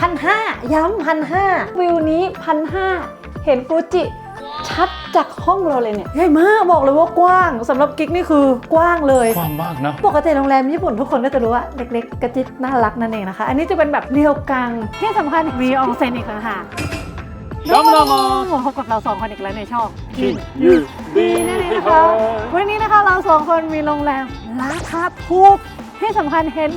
พันห้าย้ำพันห้าวิวนี้พันห้าเห็นฟูจิ ชัดจากห้องเราเลยเนี่ยใหญ่มากบอกเลยว่ากว้างสำหรับกิ๊กนี่คือกว้างเลย ความมากนะ ปกติโรงแรมญี่ปุ่นทุกคนก็จะรู้ว่าเล็กๆ กระจิตน่ารักนั่นเองนะคะ อันนี้จะเป็นแบบเรียวกังที่สำคัญมีอองเซ็นอีกต่างหากดำดำมาพบกับเราสองคนอีกแล้วในช่องคิดยืดดีนั่นเองนะคะวันนี้นะคะเราสองคนมีโรงแรมราคาถูกที่สำคัญเห็น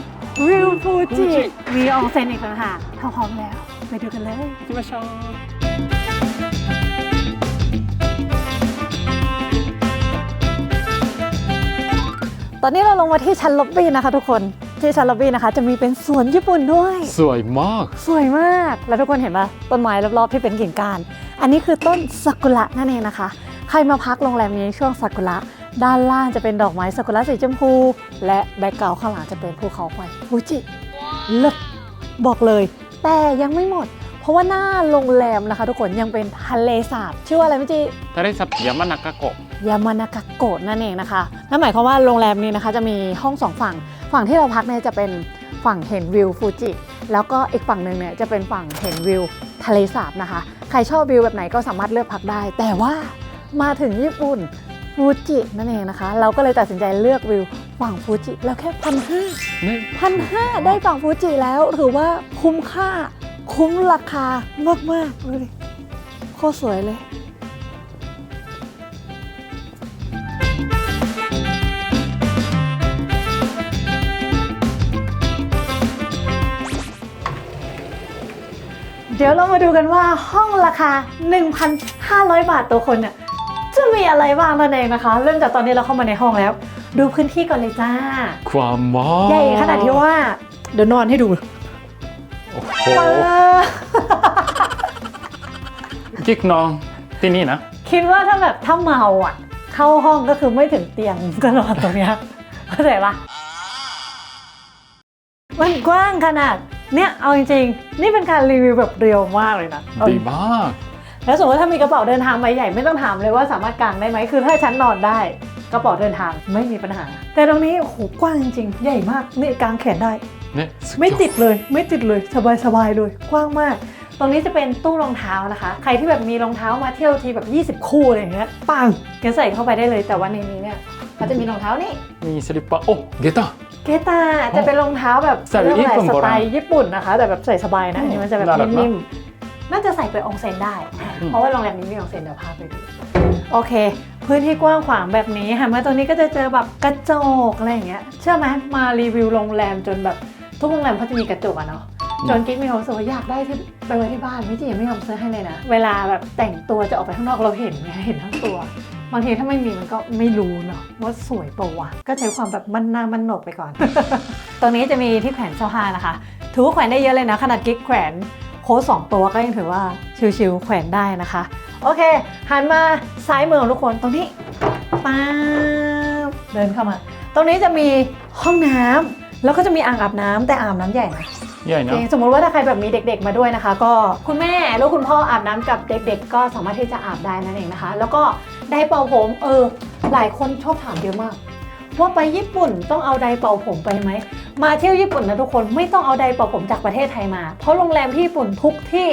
วิวฟูจิมีออนเซนอีกแล้วค่ะท้พร้อมแล้ว ไปดูกันเลยที่มาชมตอนนี้เราลงมาที่ชั้นล็อบบี้นะคะทุกคน ที่ชั้นล็อบบี้นะคะ จะมีเป็นสวนญี่ปุ่นด้วย สวยมาก สวยมาก แล้วทุกคนเห็นปะต้นไม้รอบๆที่เป็นกิ่งก้าน อันนี้คือต้นซากุระนั่นเองนะคะ ใครมาพักโรงแรมนี้ช่วงซากุระ ด้านล่างจะเป็นดอกไม้ซากุระสีชมพู และแบ็กกราวด์ข้างหลังจะเป็นภูเขาไฟฟูจิเลิศบอกเลย แต่ยังไม่หมด เพราะว่าหน้าโรงแรมนะคะ ทุกคนยังเป็นทะเลสาบชื่อว่าอะไรไม่จีทะเลซับยามานากะโกะยามานากะโกะนั่นเองนะคะนั่นหมายความว่าโรงแรมนี้นะคะจะมีห้องสองฝั่ง ฝั่งที่เราพักเนี่ยจะเป็นฝั่งเห็นวิวฟูจิแล้วก็อีกฝั่งหนึ่งเนี่ยจะเป็นฝั่งเห็นวิวทะเลสาบนะคะ ใครชอบวิวแบบไหนก็สามารถเลือกพักได้ แต่ว่ามาถึงญี่ปุ่น ฟูจินั่นเองนะคะ เราก็เลยตัดสินใจเลือกวิวฝั่งฟูจิแล้วแค่พันห้าねพันห้าได้ฝั่งฟูจิแล้วถือว่าคุ้มค่าคุ้มราคามากๆดูดิโคตรสวยเลย เดี๋ยวเรามาดูกันว่าห้องราคา 1,500 บาทต่อคนเนี่ย จะมีอะไรบ้างนั่นเองนะคะ เริ่มจากตอนนี้เราเข้ามาในห้องแล้ว ดูพื้นที่ก่อนเลยจ้า ความมากใหญ่ขนาดที่ว่า เดี๋ยวนอนให้ดูโอ้โหป๊ากิ๊กน้องที่นี่นะ คิดว่าถ้าแบบถ้าเมาอะ เข้าห้องก็คือไม่ถึงเตียงก็นอนตรงเนี้ยเข้าใจปะมันกว้างขนาด เนี่ยเอาจริงๆ นี่เป็นการรีวิวแบบเรียวมากเลยนะดีมาก แล้วสมมติถ้ามีกระเป๋าเดินทางใบใหญ่ไม่ต้องถามเลยว่าสามารถกางได้ไหมคือถ้าฉันนอนได้ กระเป๋าเดินทางไม่มีปัญหา แต่ตรงนี้โอ้โหกว้างจริงๆ ใหญ่มากนี่กางแขนได้ ねすっごい ไม่ติดเลยไม่ติดเลยสบายสบายๆเลย กว้างมาก ตรงนี้จะเป็นตู้รองเท้านะคะ ใครที่แบบมีรองเท้ามาเที่ยวทีแบบ 20 คู่อะไรอย่างเงี้ยปังแกใส่เข้าไปได้เลย แต่ว่าในนี้เนี่ยเขาจะมีรองเท้านี่ มีสลิปเปอร์โอ้เกต้า เกตาจะเป็นรองเท้าแบบ ใส่แบบ เรียกว่า ญี่ปุ่น ส โบ ไต ราณ ล์ญี่ปุ่นนะคะ แต่แบบใส่สบายนะอันนี้มันจะแบบ น่ารักมาก นิ่มๆ น่าจะใส่ไปอองเซ็นได้อืมเพราะว่าโรงแรมนี้มีอองเซ็นเดี๋ยวพาไปดูโอเค พื้นที่กว้างขวางแบบนี้หันมาตรงนี้ก็จะเจอแบบกระจกอะไรอย่างเงี้ยเชื่อไหมมารีวิวโรงแรมจนแบบทุกโรงแรมเขาจะมีกระจกอะเนาะจนกิ๊กมีความรู้สึกว่าอยากได้ที่ไปไว้ที่บ้านไม่จริงยังไม่ยอมซื้อให้เลยนะ เวลาแบบแต่งตัวจะออกไปข้างนอกเราเห็นไงเห็นทั้งตัว บางทีถ้าไม่มีมันก็ไม่รู้เนาะว่าสวยเปล่าวะก็ใช้ความแบบมันหน้ามันโหนกไปก่อน ตรงนี้จะมีที่แขวนเสื้อผ้านะคะ ถือว่าแขวนได้เยอะเลยนะขนาดกิ๊กแขวนโค้ดสองตัวก็ยังถือว่าชิวๆแขวนได้นะคะ โอเค หันมาซ้ายมือของทุกคนตรงนี้ป๊าบเดินเข้ามา ตรงนี้จะมีห้องน้ำแล้วก็จะมีอ่างอาบน้ำแต่อ่างอาบน้ำใหญ่นะใหญ่นะจริงสมมติว่าถ้าใครแบบมีเด็ก ๆ มาด้วยนะคะ ก็คุณแม่แล้วคุณพ่ออาบน้ำกับเด็ก ๆ ก็สามารถที่จะอาบได้นั่นเองนะคะ แล้วก็ไดร์เป่าผมเออหลายคนชอบถามเยอะมาก ว่าไปญี่ปุ่นต้องเอาไดร์เป่าผมไปไหม มาเที่ยวญี่ปุ่นนะทุกคนไม่ต้องเอาไดร์เป่าผมจากประเทศไทยมา เพราะโรงแรมที่ญี่ปุ่นทุกที่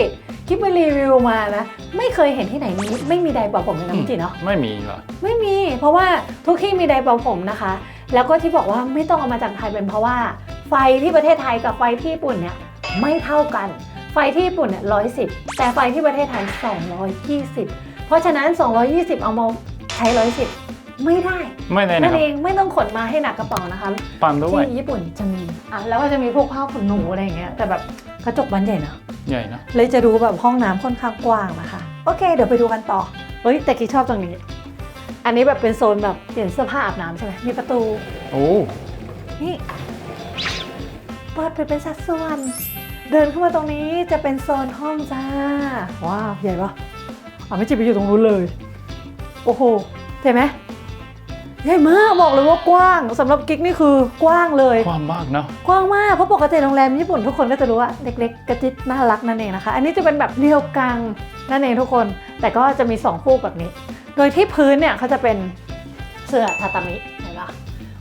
คิดไปรีวิวมานะ ไม่เคยเห็นที่ไหนมีไม่มีไดร์เป่าผมเลยนะพี่จีเนาะไม่มีเหรอไม่มี เพราะว่าทุกที่มีไดร์เป่าผมนะคะ แล้วก็ที่บอกว่าไม่ต้องเอามาจากไทยเป็นเพราะว่า ไฟที่ประเทศไทยกับไฟที่ญี่ปุ่นเนี่ยไม่เท่ากัน ไฟที่ญี่ปุ่นเนี่ยร้อยสิบแต่ไฟที่ประเทศไทย 220 เพราะฉะนั้น 220 เอามาใช้ 110 ไม่ได้ไม่ได้นะนั่นครับเองไม่ต้องขนมาให้หนักกระเป๋านะคะปันด้วยที่ญี่ปุ่นจะมีอะแล้วก็จะมีพวกผ้าขนหนูอะไรอย่างเงี้ยแต่แบบกระจกบานใหญ่นะใหญ่นะเลยจะดูแบบห้องน้ำค่อนข้างกว้างนะคะ โอเค เดี๋ยวไปดูกันต่อเฮ้ยแต่กีชอบตรงนี้ อันนี้แบบเป็นโซนแบบเปลี่ยนเสื้อผ้าอาบน้ำใช่ไหมมีประตูโอ้นี่เปิดไปเป็นสัดส่วน เดินเข้ามาตรงนี้จะเป็นโซนห้องจ้าว้าวใหญ่ปะอะไม่จิบไปอยู่ตรงนู้นเลย โอ้โหเห็นไหม ใหญ่มากบอกเลยว่ากว้างสำหรับกิ๊กนี่คือกว้างเลย ความมากนะกว้างมากเพราะปกติโรงแรมญี่ปุ่นทุกคนก็จะรู้ว่าเล็กๆกระจิตน่ารักนั่นเองนะคะ อันนี้จะเป็นแบบเรียวกังนั่นเองทุกคน แต่ก็จะมี 2 ฟูกแบบนี้ โดยที่พื้นเนี่ยเขาจะเป็นเสื่อทาตามิเห็นปะ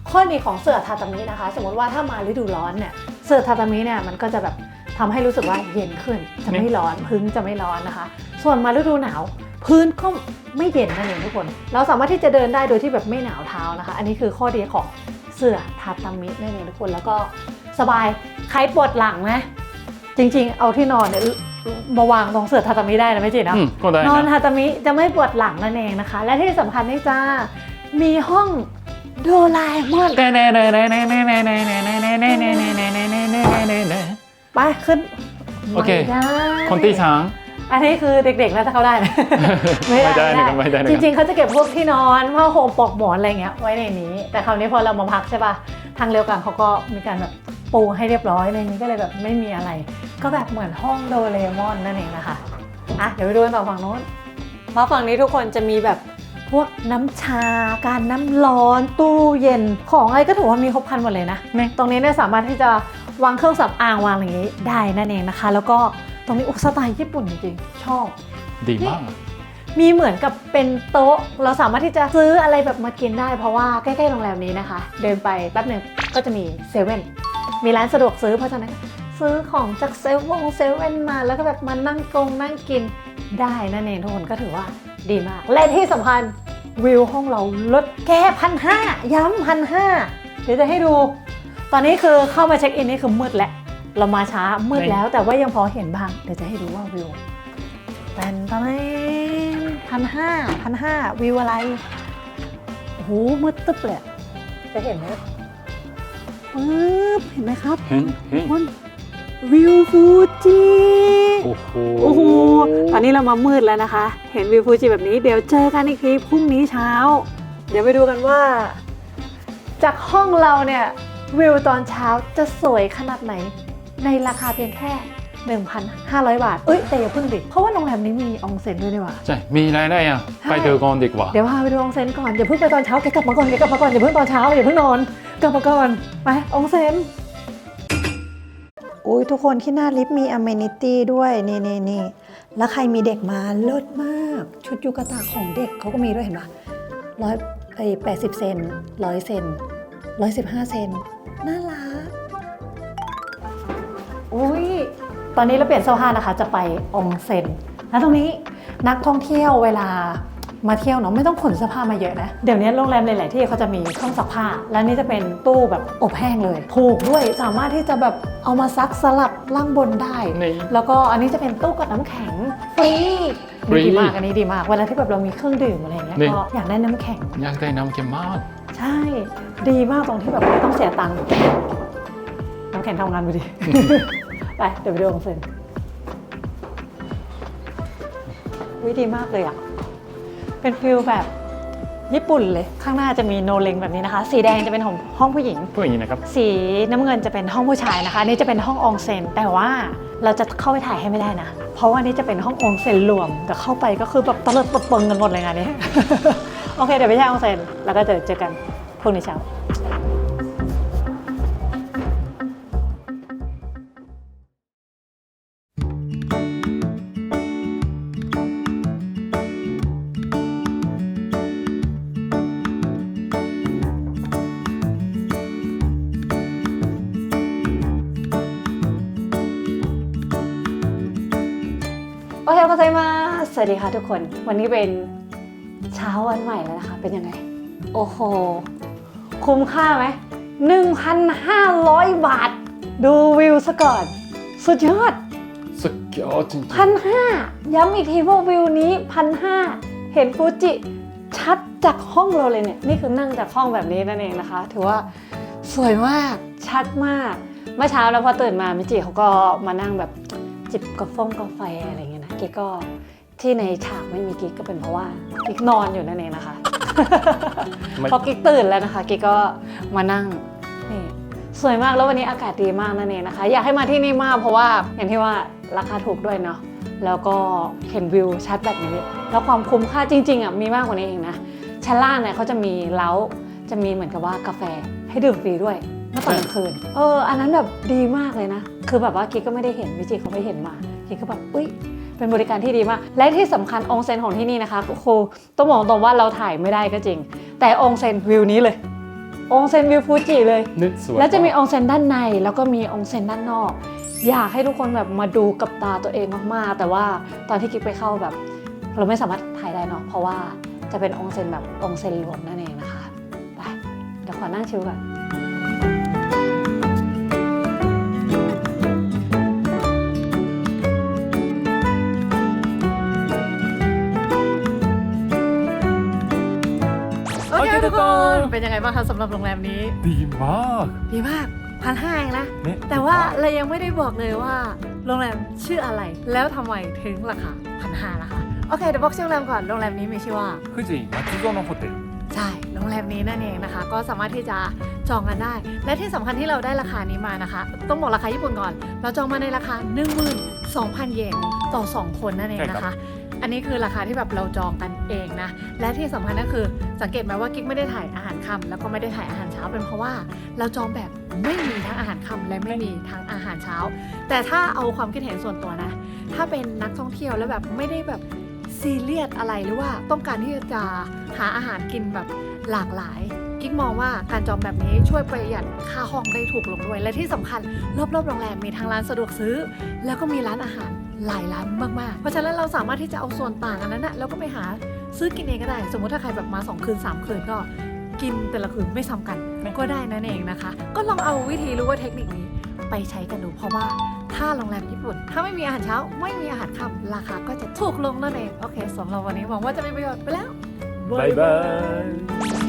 ข้อดีของเสื่อทาตามินะคะ สมมติว่าถ้ามาฤดูร้อนเนี่ยเสื่อทาตามิเนี่ยมันก็จะแบบทำให้รู้สึกว่าเย็นขึ้นจะไม่ร้อนพื้นจะไม่ร้อนนะคะ ส่วนมาฤดูหนาว พื้นก็ไม่เย็นนั่นเองทุกคน เราสามารถที่จะเดินได้โดยที่แบบไม่หนาวเท้านะคะ อันนี้คือข้อดีของเสื้อทาตามินั่นเองทุกคน แล้วก็สบาย ใครปวดหลังนะ จริง ๆ เอาที่นอนเนี่ยมาวางรองเสื้อทาตามิได้นะไม่จีนะนอนทาตามิจะไม่ปวดหลังนั่นเองนะคะ และที่สำคัญนี่จ้า มีห้องโดรายมอนไปขึ้นโอเคคนตีช้าง อันนี้คือเด็กๆแล้วถ้าเขาได้นะไม่ได้นะครับไม่ได้นะจริงๆเขาจะเก็บพวกที่นอนผ้าห่มปลอกหมอนอะไรเงี้ยไว้ในนี้ แต่คราวนี้พอเรามาพักใช่ป่ะทางเร็วกันเขาก็มีการแบบปูให้เรียบร้อยในนี้ก็เลยแบบไม่มีอะไร ก็แบบเหมือนห้องโดเรมอนนั่นเองนะคะอะเดี๋ยวไปดูกันต่อฝั่งโน้นเพราะฝั่งนี้ทุกคนจะมีแบบพวกน้ำชา การน้ำร้อน ตู้เย็น ของอะไรก็ถือว่ามีครบครันหมดเลยนะนี่ตรงนี้เนี่ยสามารถที่จะวางเครื่องสำอางวางอย่างนี้ได้นั่นเองนะคะ แล้วก็ ตรงนี้อุยสไตล์ญี่ปุ่นจริงๆชอบ ดีมาก มีเหมือนกับเป็นโต๊ะ เราสามารถที่จะซื้ออะไรแบบมากินได้ เพราะว่าใกล้ๆโรงแรมนี้นะคะ เดินไปแป๊บหนึ่งก็จะมีเซเว่นมีร้านสะดวกซื้อเพราะฉะนั้นซื้อของจากเซเว่นเซเว่นมาแล้วก็แบบมานั่งกงนั่งกินได้นั่นเองทุกคนก็ถือว่าดีมาก และที่สำคัญวิวห้องเราลดแค่พันห้าย้ำพันห้าเดี๋ยวจะให้ดู ตอนนี้คือเข้ามาเช็คอินนี่คือมืดแล้ว เรามาช้ามืดแล้วแต่ว่ายังพอเห็นบ้าง เดี๋ยวจะให้ดูว่าวิวแตนตะเลพันห้าพันห้าวิวอะไรโอ้โหมืดตึ๊บเลยอะจะเห็นไหมปึ๊บเห็นไหมครับเห็นเห็นคุณวิวฟูจิโอ้โหโอ้โหตอนนี้เรามามืดแล้วนะคะ เห็นวิวฟูจิแบบนี้เดี๋ยวเจอกันอีกทีพรุ่งนี้เช้า เดี๋ยวไปดูกันว่า จากห้องเราเนี่ยวิวตอนเช้าจะสวยขนาดไหน ในราคาเพียงแค่ 1,500 บาท เอ้ยแต่อย่าเพิ่งดิเพราะว่าโรงแรมนี้มีอองเซ็นด้วยนี่หว่า ใช่ มีอะไรได้อะใช่ไปเจอก่อนดีกว่า เดี๋ยวพาไปดูอองเซ็นก่อน อย่าเพิ่งไปตอนเช้าแกกลับมาก่อนแกกลับมาก่อนอย่าเพิ่งตอนเช้าอย่าเพิ่งนอนกลับมาก่อนไปอองเซ็นอุ้ยทุกคนที่หน้าลิฟต์มีอเมนิตี้ด้วยนี่นี่นี่แล้วใครมีเด็กมาเลิศมาก ชุดยูกะตะของเด็กเขาก็มีด้วยเห็นปะร้อยไอ้แปดสิบเซนร้อยเซนร้อยสิบห้าเซนน่ารัก ตอนนี้เราเปลี่ยนเสื้อผ้านะคะ จะไปอองเซ็นแล้วตรงนี้นักท่องเที่ยวเวลามาเที่ยวเนาะไม่ต้องขนเสื้อผ้ามาเยอะนะ เดี๋ยวนี้โรงแรมหลาย ๆ ที่เขาจะมีเครื่องซักผ้า และนี่จะเป็นตู้แบบอบแห้งเลย ถูกด้วยสามารถที่จะแบบเอามาซักสลับล่างบนได้นี่แล้วก็อันนี้จะเป็นตู้กับน้ำแข็งฟรีฟรีดีมากอันนี้ดีมากเวลาที่แบบเรามีเครื่องดื่มอะไรอย่างเงี้ยนี่ก็อยากได้น้ำแข็ง อยากได้น้ำเค็มมาก ใช่ ดีมากตรงที่แบบไม่ต้องเสียตังค์น้ำแข็งทำงานไปดิ ไป เดี๋ยวไปดูของเซนวิดีมากเลยอะ เป็นฟิลแบบญี่ปุ่นเลย ข้างหน้าจะมีโนเลงแบบนี้นะคะ สีแดงจะเป็นของห้องผู้หญิงผู้หญิงนะครับ สีน้ำเงินจะเป็นห้องผู้ชายนะคะอันนี่จะเป็นห้องอองเซน แต่ว่าเราจะเข้าไปถ่ายให้ไม่ได้นะ เพราะว่านี่จะเป็นห้องอองเซนรวม แต่เข้าไปก็คือแบบตะเลิดปดเปิงกันหมดเลยงานนี้ โอเค เดี๋ยวไปแช่อองเซน แล้วก็เจอเจอกันพรุ่งนี้เช้า วัสดีค่ะทุกคน วันนี้เป็นเช้าวันใหม่แล้วนะคะ เป็นยังไง โอ้โห คุ้มค่าไหม1,500บาท ดูวิวซะก่อน สุดยอด สุดยอดจริงพันห้าย้ำอีกทีว่าวิวนี้พันห้าเห็นฟูจิ ชัดจากห้องเราเลยเนี่ย นี่คือนั่งจากห้องแบบนี้นั่นเองนะคะ ถือว่าสวยมาก ชัดมาก เมื่อเช้าแล้วพอตื่นมามิจิเขาก็มานั่งแบบจิบกาแฟกาแฟอะไรเงี้ยนะกิ๊กก็ ที่ในฉากไม่มีกิ๊กก็เป็นเพราะว่ากิ๊กนอนอยู่นั่นเองนะคะ ไม่ พอกิ๊กตื่นแล้วนะคะ กิ๊กก็มานั่งนี่สวยมากแล้ววันนี้อากาศดีมากนั่นเองนะคะ อยากให้มาที่นี่มากเพราะว่าอย่างที่ว่าราคาถูกด้วยเนาะแล้วก็เห็นวิวชัดแบบนี้ แล้วความคุ้มค่าจริงๆอะมีมากกว่านี้เองนะชั้นล่างเนี่ยเขาจะมีเล้าจะมีเหมือนกับว่ากาแฟให้ดื่มฟรีด้วยเมื่อตอนกลางคืน เออ อันนั้นแบบดีมากเลยนะ คือแบบว่ากิ๊กก็ไม่ได้เห็นวิจิเขาไปเห็นมากิ๊กก็แบบอุ้ย เป็นบริการที่ดีมาก และที่สำคัญองค์เซนของที่นี่นะคะก็คือต้องบอกตรงว่าเราถ่ายไม่ได้ก็จริง แต่องค์เซนวิวนี้เลย องค์เซนวิวฟูจิเลยนึกสวยแล้วจะมีองค์เซนด้านในแล้วก็มีองค์เซนด้านนอก อยากให้ทุกคนแบบมาดูกับตาตัวเองมากๆ แต่ว่าตอนที่กิ๊กไปเข้าแบบ เราไม่สามารถถ่ายได้เนาะเพราะว่าจะเป็นองค์เซนแบบองค์เซนรวมนั่นเองนะคะไปเดี๋ยวขอนั่งชิวก่อน ทุกคน เป็นยังไงบ้างคะสำหรับโรงแรมนี้ ดีมาก ดีมากพันห้าเองนะแต่ว่าเรายังไม่ได้บอกเลยว่า โรงแรมชื่ออะไร แล้วทำไมถึงราคาพันห้าล่ะคะ โอเค เดี๋ยวบอกชื่อโรงแรมก่อน โรงแรมนี้มีชื่อว่า คือจริงมาที่โซน้อโฮเทลใช่ โรงแรมนี้นั่นเองนะคะ ก็สามารถที่จะจองกันได้ และที่สำคัญที่เราได้ราคานี้มานะคะ ต้องบอกราคาญี่ปุ่นก่อน เราจองมาในราคา 12,000 เยนต่อ 2 คนนั่นเองนะคะ อันนี้คือราคาที่แบบเราจองกันเองนะ และที่สำคัญก็คือสังเกตไหมว่ากิ๊กไม่ได้ถ่ายอาหารค่ำแล้วก็ไม่ได้ถ่ายอาหารเช้าเป็นเพราะว่าเราจองแบบไม่มีทั้งอาหารค่ำและไม่มีทั้งอาหารเช้า แต่ถ้าเอาความคิดเห็นส่วนตัวนะ ถ้าเป็นนักท่องเที่ยวแล้วแบบไม่ได้แบบซีเรียสอะไรหรือว่าต้องการที่จะหาอาหารกินแบบหลากหลายกิ๊กมองว่าการจองแบบนี้ช่วยประหยัดค่าห้องได้ถูกลงด้วย และที่สำคัญรอบๆโรงแรมมีทั้งร้านสะดวกซื้อ แล้วก็มีร้านอาหาร หลายร้านมากๆ เพราะฉะนั้นเราสามารถที่จะเอาส่วนต่างอันนั้นนะแล้วก็ไปหาซื้อกินเองก็ได้ สมมติถ้าใครแบบมา 2 คืน 3 คืนก็กินแต่ละคืนไม่ซ้ำกันก็ได้นั่นเองนะคะ ก็ลองเอาวิธีรู้ว่าเทคนิคนี้ไปใช้กันดูเพราะว่าถ้าโรงแรมญี่ปุ่น ถ้าไม่มีอาหารเช้า ไม่มีอาหารค่ำราคาก็จะถูกลงนั่นเอง โอเคสำหรับวันนี้หวังว่าจะมีประโยชน์ไปแล้ว บ๊ายบาย